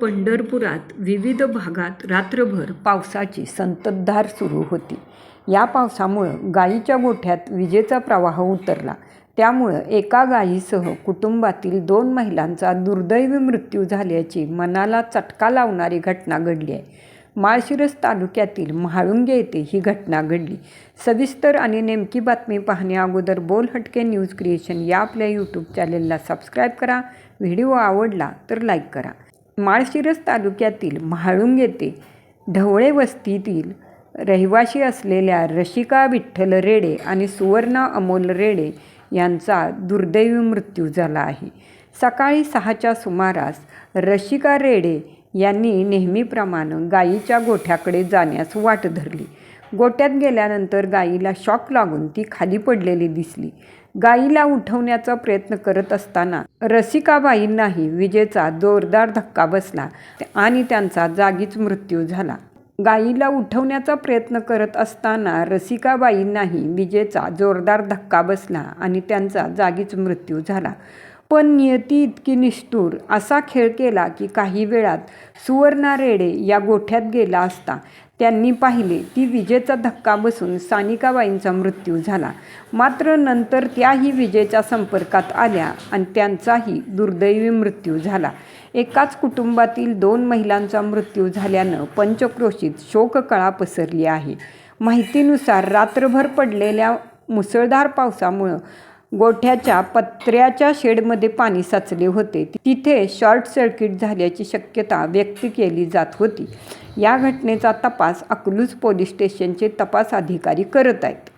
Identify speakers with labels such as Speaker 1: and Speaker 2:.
Speaker 1: पंढरपुरात विविध भागात रात्रभर पावसाची संततधार सुरू होती. या पावसामुळं गायीच्या गोठ्यात विजेचा प्रवाह उतरला. त्यामुळं एका गायीसह कुटुंबातील दोन महिलांचा दुर्दैवी मृत्यू झाल्याची मनाला चटका लावणारी घटना घडली आहे. माळशिरस तालुक्यातील म्हाळुंगे येथे ही घटना घडली. सविस्तर आणि नेमकी बातमी पाहण्या अगोदर बोल हटके न्यूज क्रिएशन या आपल्या यूट्यूब चॅनेलला सबस्क्राईब करा. व्हिडिओ आवडला तर लाईक करा. माळशिरस तालुक्यातील म्हाळुंग येथे ढवळे वस्तीतील रहिवाशी असलेल्या रशिका विठ्ठल रेडे आणि सुवर्णा अमोल रेडे यांचा दुर्दैवी मृत्यू झाला आहे. सकाळी सहाच्या सुमारास रशिका रेडे यांनी नेहमीप्रमाणे गायीच्या गोठ्याकडे जाण्यास वाट धरली. गोट्यात गेल्यानंतर गाईला शॉक लागून ती खाली पडलेली दिसली. गाईला उठवण्याचा प्रयत्न करत असताना रसिकाबाईंनाही विजेचा जोरदार धक्का बसला आणि त्यांचा जागीच मृत्यू झाला. गाईला उठवण्याचा प्रयत्न करत असताना रसिकाबाईंनाही विजेचा जोरदार धक्का बसला आणि त्यांचा जागीच मृत्यू झाला. पण नियती इतकी निष्ठूर असा खेळ केला की काही वेळात सुवर्णा रेडे या गोठ्यात गेला असता त्यांनी पाहिले ती विजेचा धक्का बसून सानिकाबाईंचा मृत्यू झाला. मात्र नंतर त्याही विजेच्या संपर्कात आल्या आणि त्यांचाही दुर्दैवी मृत्यू झाला. एकाच कुटुंबातील दोन महिलांचा मृत्यू झाल्यानं पंचक्रोशीत शोककळा पसरली आहे. माहितीनुसार रात्रभर पडलेल्या मुसळधार पावसामुळं गोठ्याच्या पत्र्याच्या शेडमध्ये पाणी साचले होते. तिथे शॉर्ट सर्किट झाल्याची शक्यता व्यक्त केली जात होती. या घटनेचा तपास अकलूज पोलीस स्टेशनचे तपास अधिकारी करत आहेत.